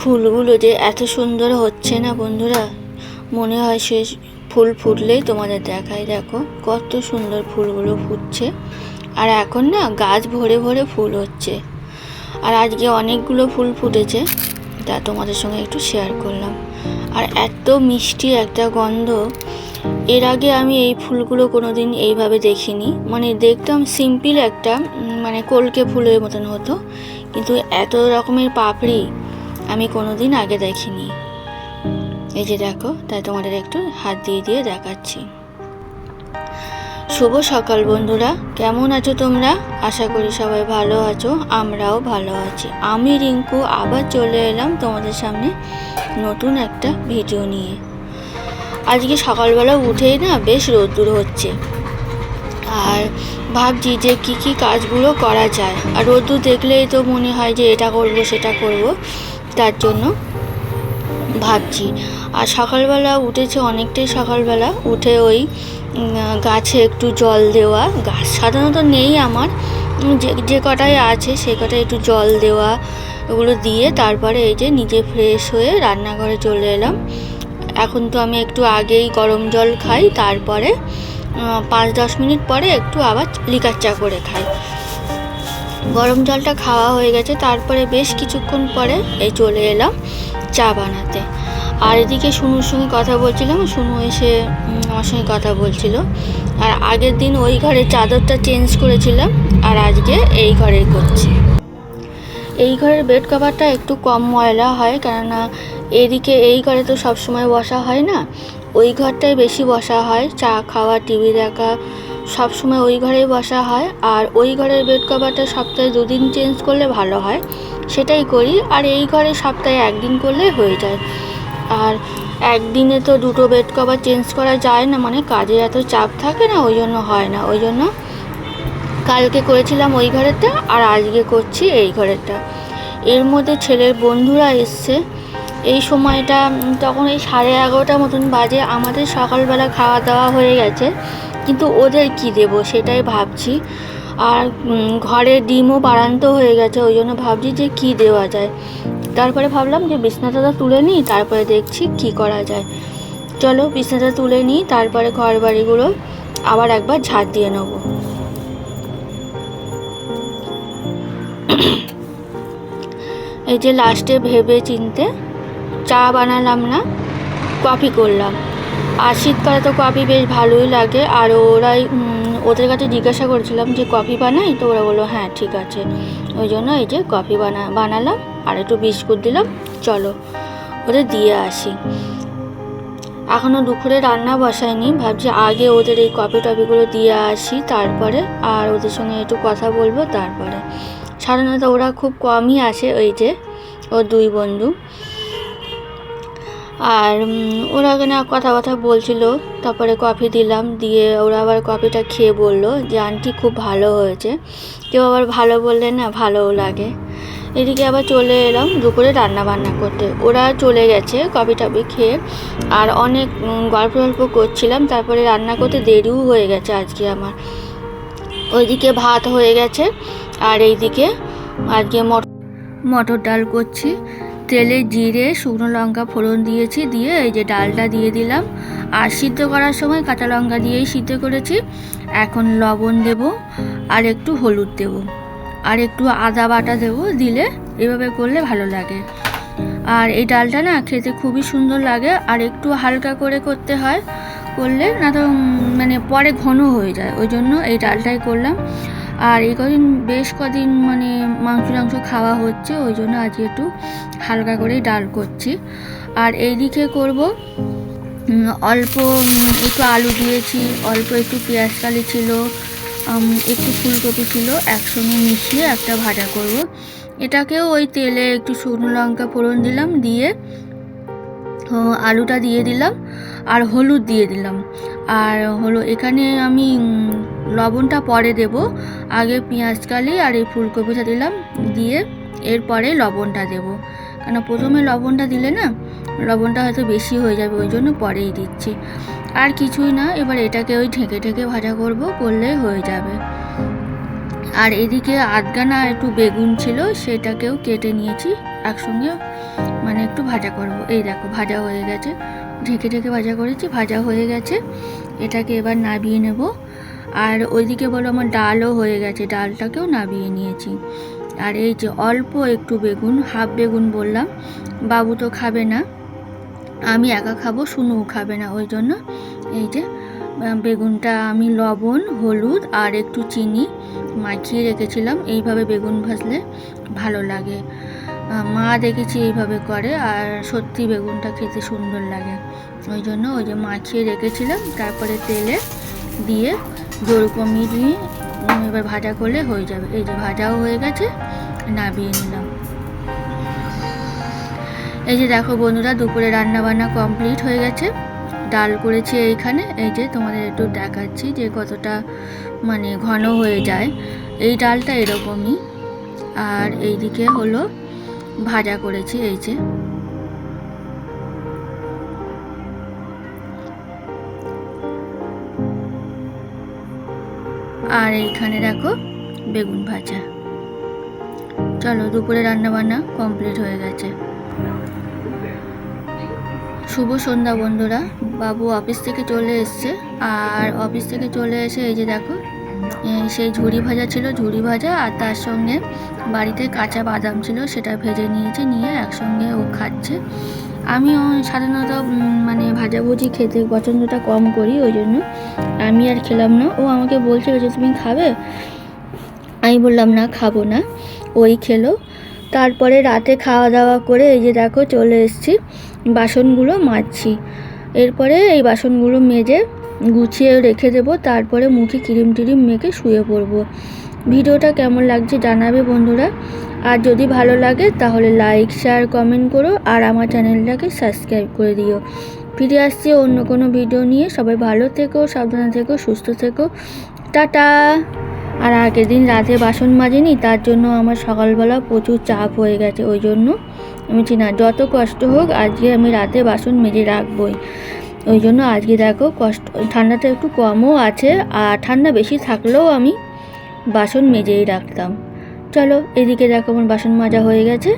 ফুলগুলো যে এত সুন্দর হচ্ছে না বন্ধুরা? মনে হয় সে ফুল ফুটলেই তোমাদের দেখায়। দেখো, কত সুন্দর ফুলগুলো ফুটছে। আর এখন না গাছ ভরে ভরে ফুল হচ্ছে। আর আজকে অনেকগুলো ফুল ফুটেছে। তা তোমাদের সঙ্গে একটু শেয়ার করলাম। আর এত মিষ্টি একটা গন্ধ। এর আগে আমি এই ফুলগুলো কোনো দিন এইভাবে দেখিনি। মানে দেখতাম সিম্পল একটা মানে কলকে ফুলের মতন হতো। কিন্তু এত রকমের পাপড়ি আমি কোনো দিন আগে দেখিনি। এই যে দেখো, তাই তোমাদের একটু হাত দিয়ে দিয়ে দেখাচ্ছি। শুভ সকাল বন্ধুরা, কেমন আছো তোমরা? আশা করি সবাই ভালো আছো, আমরাও ভালো আছি। আমি রিঙ্কু, আবার চলে এলাম তোমাদের সামনে নতুন একটা ভিডিও নিয়ে। আজকে সকালবেলা উঠেই না বেশ রোদ্দুর হচ্ছে। আর ভাবছি যে কি কি কাজগুলো করা যায়। আর রোদ্দুর দেখলেই তো মনে হয় যে এটা করব, সেটা করব। তার জন্য ভাবছি। আর সকালবেলা উঠেছে অনেকটাই সকালবেলা। উঠে ওই গাছে একটু জল দেওয়া। গাছ সাধারণত নেই আমার। যে যে কটাই আছে সে কটায় একটু জল দেওয়া, ওগুলো দিয়ে তারপরে এই যে নিজে ফ্রেশ হয়ে রান্নাঘরে চলে এলাম। এখন তো আমি একটু আগেই গরম জল খাই, তারপরে পাঁচ দশ মিনিট পরে একটু আবার লিকার চা করে খাই। গরম জলটা খাওয়া হয়ে গেছে, তারপরে বেশ কিছুক্ষণ পরে এই চলে এলাম চা বানাতে। আর এদিকে শুনুর সঙ্গে কথা বলছিলাম শুনু এসে আমার সঙ্গে কথা বলছিল। আর আগের দিন ওই ঘরে চাদরটা চেঞ্জ করেছিলাম, আর আজকে এই ঘরে করছি। এই ঘরের বেড কভারটা একটু কম ময়লা হয়, কেননা এদিকে এই ঘরে তো সব সময় বসা হয় না। ওই ঘরটায় বেশি বসা হয়, চা খাওয়া, টিভি দেখা সব সময় ওই ঘরেই বসা হয় আর ওই ঘরের বেড কভারটা সপ্তাহে দুদিন চেঞ্জ করলে ভালো হয়। সেটাই করি, আর এই ঘরে সপ্তাহে একদিন করলে হয়ে যায়। আর একদিনে তো দুটো বেড কভার চেঞ্জ করা যায় না মানে কাজে এত চাপ থাকে না, ওই জন্য হয় না। ওই জন্য কালকে করেছিলাম ওই ঘরেরটা, আর আজকে করছি এই ঘরেরটা। এর মধ্যে ছেলের বন্ধুরা এসছে। এই সময়টা তখন এই সাড়ে এগারোটা মতন বাজে। আমাদের সকালবেলা খাওয়া দাওয়া হয়ে গেছে। কিন্তু ওদের কি দেব সেটাই ভাবছি। আর ঘরে ডিমও বাড়ান্ত হয়ে গেছে, ওই জন্য ভাবছি যে কি দেওয়া যায়। তারপরে ভাবলাম যে বিছনাটা তুলে নিই, তারপরে দেখছি কি করা যায়। চলো বিছনাটা তুলে নিই, তারপরে ঘর বাড়িগুলো আবার একবার ঝাড় দিয়ে নেব। এই যে লাস্টে ভেবে চিনতে চা বানালাম না, কফি করলাম। আর শীতকালে তো কফি বেশ ভালোই লাগে। আর ওরাই ওদের কাছে জিজ্ঞাসা করেছিলাম যে, কফি বানাই? তো ওরা বলল হ্যাঁ ঠিক আছে। ওই জন্য এই যে কফি বানা, বানালাম। আর একটু বিস্কুট দিলাম। চলো, ওদের দিয়ে আসি। এখনও দুপুরে রান্না বসায়নি। ভাবছি আগে ওদের এই কফি টফিগুলো দিয়ে আসি, তারপরে আর ওদের সঙ্গে একটু কথা বলব তারপরে। সাধারণত ওরা খুব কমই আসে, ওই যে ও দুই বন্ধু। আর ওরা এখানে কথা কথা বলছিল, তারপরে কফি দিলাম, দিয়ে ওরা আবার কফিটা খেয়ে বলল যে, আন্টি, খুব ভালো হয়েছে। কেউ আবার ভালো বললে না, ভালোও লাগে। এদিকে আবার চলে এলাম দুপুরে রান্না বান্না করতে। ওরা চলে গেছে কফি টফি খেয়ে। আর অনেক গল্প গল্প করছিলাম, তারপরে রান্না করতে দেরিও হয়ে গেছে আজকে আমার। ওইদিকে ভাত হয়ে গেছে, আর এইদিকে আজকে মটর মটর ডাল করছি। তেলে জিরে, শুকনো লঙ্কা ফোড়ন দিয়েছি, দিয়ে এই যে ডালটা দিয়ে দিলাম। আর সিদ্ধ করার সময় কাঁচা লঙ্কা দিয়েই সিদ্ধ করেছি। এখন লবণ দেব, আর একটু হলুদ দেব। আর একটু আদা বাটা দেব, দিলে এভাবে করলে ভালো লাগে। আর এই ডালটা না খেতে খুবই সুন্দর লাগে, আর একটু হালকা করে করতে হয়, করলে না তো মানে পরে ঘন হয়ে যায়। ওই জন্য এই ডালটাই করলাম। আর এই কদিন বেশ কদিন মানে মাংস টাংস খাওয়া হচ্ছে, ওই জন্য আজকে একটু হালকা করেই ডাল করছি। আর এই দিকে করব অল্প একটু আলু দিয়েছি, অল্প একটু পেঁয়াজ কালি ছিল একটু ফুলকপি ছিল, একসঙ্গে মিশিয়ে একটা ভাজা করব। এটাকেও ওই তেলে একটু শুকনো লঙ্কা ফোড়ন দিলাম, দিয়ে আলুটা দিয়ে দিলাম, আর হলুদ দিয়ে দিলাম। আর হলো এখানে আমি লবণটা পরে দেব। আগে পেঁয়াজ কালি আর এই ফুলকপিটা দিলাম, দিয়ে এরপরে লবণটা দেব। কেন প্রথমে লবণটা দিলে না, লবণটা হয়তো বেশি হয়ে যাবে, ওই জন্য পরেই দিচ্ছি। আর কিছুই না, এবার এটাকে ওই ঢেকে ঢেকে ভাজা করব, করলে হয়ে যাবে। আর এদিকে আধগানা একটু বেগুন ছিল, সেটাকেও কেটে নিয়েছি, একসঙ্গে মানে একটু ভাজা করব। এই দেখো, ভাজা হয়ে গেছে। ঢেকে ঢেকে ভাজা করেছি, ভাজা হয়ে গেছে। এটাকে এবার নাবিয়ে নেব। আর ওইদিকে বলো আমার ডালও হয়ে গেছে, ডালটাকেও নাবিয়ে নিয়েছি। আর এই যে অল্প একটু বেগুন, হাফ বেগুন বললাম, বাবু তো খাবে না, আমি একা খাব শুনুও খাবে না, ওই জন্য এই যে বেগুনটা আমি লবণ, হলুদ আর একটু চিনি মাখিয়ে রেখেছিলাম, এইভাবে বেগুন ভাজলে ভালো লাগে। মা দেখেছি এইভাবে করে আর সত্যি বেগুনটা খেতে সুন্দর লাগে। ওই জন্য ওই যে মাখিয়ে রেখেছিলাম, তারপরে তেলে দিয়ে জোর কমিয়ে দিয়ে এবার ভাজা করলে হয়ে যাবে। এই যে ভাজাও হয়ে গেছে, নাবিয়ে নিলাম। এই যে দেখো বন্ধুরা, দুপুরে রান্না বান্না কমপ্লিট হয়ে গেছে। ডাল করেছি এইখানে। এই যে তোমাদের একটু দেখাচ্ছি যে কতটা মানে ঘন হয়ে যায়। এই ডালটা এরকমই। আর এইদিকে হলো ভাজা করেছি, এই যে। আর এইখানে দেখো বেগুন ভাজা। চলো দুপুরে রান্না বান্না কমপ্লিট হয়ে গেছে। শুভ সন্ধ্যা বন্ধুরা। বাবু অফিস থেকে চলে এসছে। আর অফিস থেকে চলে এসে এই যে দেখো সেই ঝুড়ি ভাজা ছিল, ঝুড়ি ভাজা আর তার সঙ্গে বাড়িতে কাঁচা বাদাম ছিল, সেটা ভেজে নিয়েছে, নিয়ে একসঙ্গে ও খাচ্ছে। আমিও সাধারণত মানে ভাজাভুজি খেতে পছন্দটা কম করি, ওই জন্য। আমি আর খেলাম না। ও আমাকে বলছিল যে, তুমি খাবে? আমি বললাম, না, খাব না। ওই খেলো। তারপরে রাতে খাওয়া দাওয়া করে এই যে দেখো চলে এসেছি, বাসনগুলো মাজছি। এরপরে এই বাসনগুলো মেজে গুছিয়ে রেখে দেবো। তারপরে মুখে ক্রিম টিরিম মেখে শুয়ে পড়ব। ভিডিওটা কেমন লাগছে জানাবে বন্ধুরা। আর যদি ভালো লাগে, তাহলে লাইক শেয়ার কমেন্ট করো, আর আমার চ্যানেলটাকে সাবস্ক্রাইব করে দিও। ফিরে আসছি অন্য কোনো ভিডিও নিয়ে। সবাই ভালো থেকো, সাবধানে থেকো, সুস্থ থেকো। টাটা! আর আগের দিন রাতে বাসন মাজিনি, তার জন্য আমার সকালবেলা প্রচুর চাপ হয়ে গেছে, ওই জন্য আমি না, যত কষ্ট হোক আজকে আমি রাতে বাসন মেজে রাখবই। ওই জন্য আজকে দেখো কষ্ট, ঠান্ডাটা একটু কমও আছে, আর ঠান্ডা বেশি থাকলেও আমি বাসন মেজেই রাখতাম। চলো এদিকে দেখো আমার বাসন মাজা হয়ে গেছে।